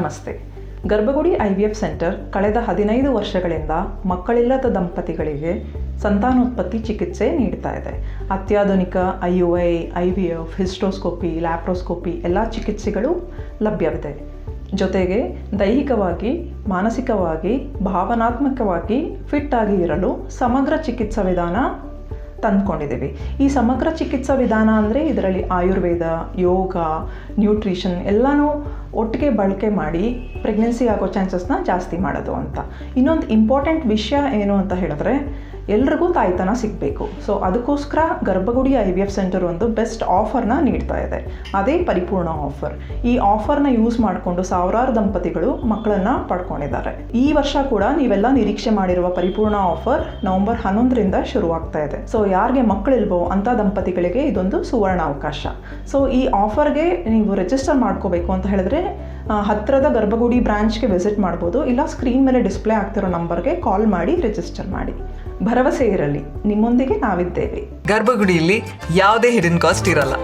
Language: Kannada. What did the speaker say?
ನಮಸ್ತೆ. ಗರ್ಭಗುಡಿ ಐ ವಿ ಎಫ್ ಸೆಂಟರ್ ಕಳೆದ ಹದಿನೈದು ವರ್ಷಗಳಿಂದ ಮಕ್ಕಳಿಲ್ಲದ ದಂಪತಿಗಳಿಗೆ ಸಂತಾನೋತ್ಪತ್ತಿ ಚಿಕಿತ್ಸೆ ನೀಡ್ತಾ ಇದೆ. ಅತ್ಯಾಧುನಿಕ I U I I V F hysteroscopy, laparoscopy ಎಲ್ಲ ಚಿಕಿತ್ಸೆಗಳು ಲಭ್ಯವಿದೆ. ಜೊತೆಗೆ ದೈಹಿಕವಾಗಿ, ಮಾನಸಿಕವಾಗಿ, ಭಾವನಾತ್ಮಕವಾಗಿ ಫಿಟ್ ಆಗಿ ಇರಲು ಸಮಗ್ರ ಚಿಕಿತ್ಸಾ ವಿಧಾನ ತಂದ್ಕೊಂಡಿದ್ದೀವಿ. ಈ ಸಮಗ್ರ ಚಿಕಿತ್ಸಾ ವಿಧಾನ ಅಂದರೆ ಇದರಲ್ಲಿ ಆಯುರ್ವೇದ, ಯೋಗ, ನ್ಯೂಟ್ರಿಷನ್ ಎಲ್ಲನೂ ಒಟ್ಟಿಗೆ ಬಳಕೆ ಮಾಡಿ ಪ್ರೆಗ್ನೆನ್ಸಿ ಆಗೋ ಚಾನ್ಸಸ್ನ ಜಾಸ್ತಿ ಮಾಡೋದು ಅಂತ. ಇನ್ನೊಂದು ಇಂಪಾರ್ಟೆಂಟ್ ವಿಷಯ ಏನು ಅಂತ ಹೇಳಿದ್ರೆ ಎಲ್ರಿಗೂ ತಾಯ್ತನ ಸಿಗಬೇಕು. ಸೊ ಅದಕ್ಕೋಸ್ಕರ Garbhagudi I V F center ಒಂದು ಬೆಸ್ಟ್ ಆಫರ್ನ ನೀಡ್ತಾ ಇದೆ. ಅದೇ ಪರಿಪೂರ್ಣ ಆಫರ್. ಈ ಆಫರ್ನ ಯೂಸ್ ಮಾಡಿಕೊಂಡು ಸಾವಿರಾರು ದಂಪತಿಗಳು ಮಕ್ಕಳನ್ನ ಪಡ್ಕೊಂಡಿದ್ದಾರೆ. ಈ ವರ್ಷ ಕೂಡ ನೀವೆಲ್ಲ ನಿರೀಕ್ಷೆ ಮಾಡಿರುವ ಪರಿಪೂರ್ಣ ಆಫರ್ ನವೆಂಬರ್ ಹನ್ನೊಂದರಿಂದ ಶುರುವಾಗ್ತಾ ಇದೆ. ಸೊ ಯಾರಿಗೆ ಮಕ್ಕಳಿಲ್ವೋ ಅಂಥ ದಂಪತಿಗಳಿಗೆ ಇದೊಂದು ಸುವರ್ಣ ಅವಕಾಶ ಸೊ ಈ ಆಫರ್ಗೆ ನೀವು ರಿಜಿಸ್ಟರ್ ಮಾಡ್ಕೋಬೇಕು ಅಂತ ಹೇಳಿದ್ರೆ ಹತ್ತಿರದ ಗರ್ಭಗುಡಿ ಬ್ರಾಂಚ್ಗೆ ವಿಸಿಟ್ ಮಾಡ್ಬೋದು. ಇಲ್ಲ ಸ್ಕ್ರೀನ್ ಮೇಲೆ ಡಿಸ್ಪ್ಲೇ ಆಗ್ತಿರೋ ನಂಬರ್ಗೆ ಕಾಲ್ ಮಾಡಿ ರಿಜಿಸ್ಟರ್ ಮಾಡಿ. ಭರವಸೆ ಇರಲಿ. ನಿಮ್ಮೊಂದಿಗೆ ನಾವಿದ್ದೇವೆ. ಗರ್ಭಗುಡಿಯಲ್ಲಿ ಯಾವುದೇ ಹಿಡನ್ ಕಾಸ್ಟ್ ಇರಲ್ಲ.